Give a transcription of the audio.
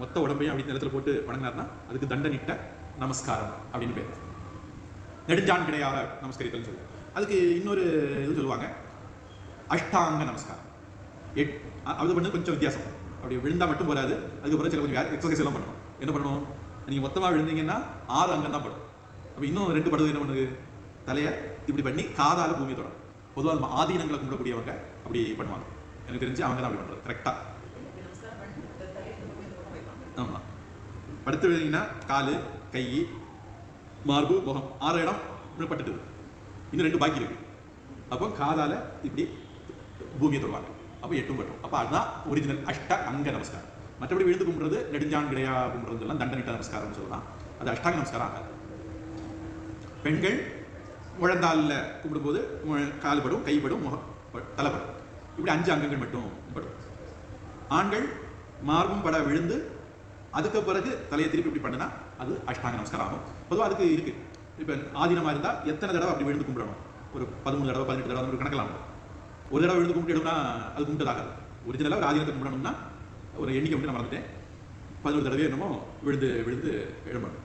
மொத்த உடம்பையும் அப்படி நிலத்துல போட்டு வணங்கினார்னா அதுக்கு தண்டனிட்ட நமஸ்காரம் அப்படின்னு பேர். நெடுஞ்சான் கிடையாக நமஸ்கரித்தல் சொல்லுவோம் அதுக்கு இன்னொரு இது சொல்லுவாங்க. அஷ்டாங்க நமஸ்காரம். எட் அது பண்ணது கொஞ்சம் வித்தியாசம். அப்படி விழுந்தா மட்டும் போராது அதுக்கப்புறம் சில கொஞ்சம் எக்ஸசைஸ் எல்லாம் பண்ணணும் என்ன பண்ணணும் நீங்க மொத்தமா விழுந்தீங்கன்னா ஆறு அங்கம் தான் படும். அப்ப இன்னும் ரெண்டு படுது என்ன பண்ணுது? தலையை இப்படி பண்ணி காதால பூமி தொடரும் பொதுவாக நம்ம ஆதீனங்களை கும்பிடக்கூடியவங்க அப்படி பண்ணுவாங்க. எனக்கு தெரிஞ்சு அவங்க தான் அப்படி பண்றது. கரெக்டா படுத்து விழுந்தீங்கன்னா காலு கை மார்பு முகம். ஆறு இடம் பட்டுட்டு இன்னும் ரெண்டு பாக்கி இருக்கு. அப்போ காதால இப்படி பூமியை தொடுவாங்க. அப்போ எட்டும் பட்டும் அப்போ அதுதான் ஒரிஜினல் அஷ்ட அங்க நமஸ்காரம். மற்றபடி விழுந்து கும்பிட்றது நெடுஞ்சான் கிடையா கும்பிடுறது எல்லாம் தண்டனிட்ட நமஸ்காரம்னு சொல்லலாம் அது அஷ்டாங்க நமஸ்காரம் ஆகாது. பெண்கள் முழந்தாலில் கும்பிடும்போது மு- கைப்படும் முகம் தலைப்படும் இப்படி அஞ்சு அங்கங்கள் மட்டும் படும் ஆண்கள் மார்பும் பட விழுந்து அதுக்கு பிறகு தலையை திருப்பி இப்படி பண்ணினா அது அஷ்டாங்க நமஸ்காரம் ஆகும் பொதுவாக அதுக்கு இருக்கு. இப்போ ஆதீனமாக இருந்தால் எத்தனை தடவை அப்படி விழுந்து கும்பிடணும்? ஒரு பதிமூணு தடவை பதினெட்டு தடவை ஒரு மாதிரி கணக்கலாம் ஒரு தடவை விழுந்து கும்பிட்டுனா அது கும்பிட்டதாகாது. ஒரிஜினலாக ஒரு ஆதீனத்தை கும்பிடணும்னா ஒரு எண்ணிக்கை மட்டும் நான் மறந்துட்டேன். பதினோரு தடவை என்னமோ விழுந்து விழுந்து எழும்பணும்.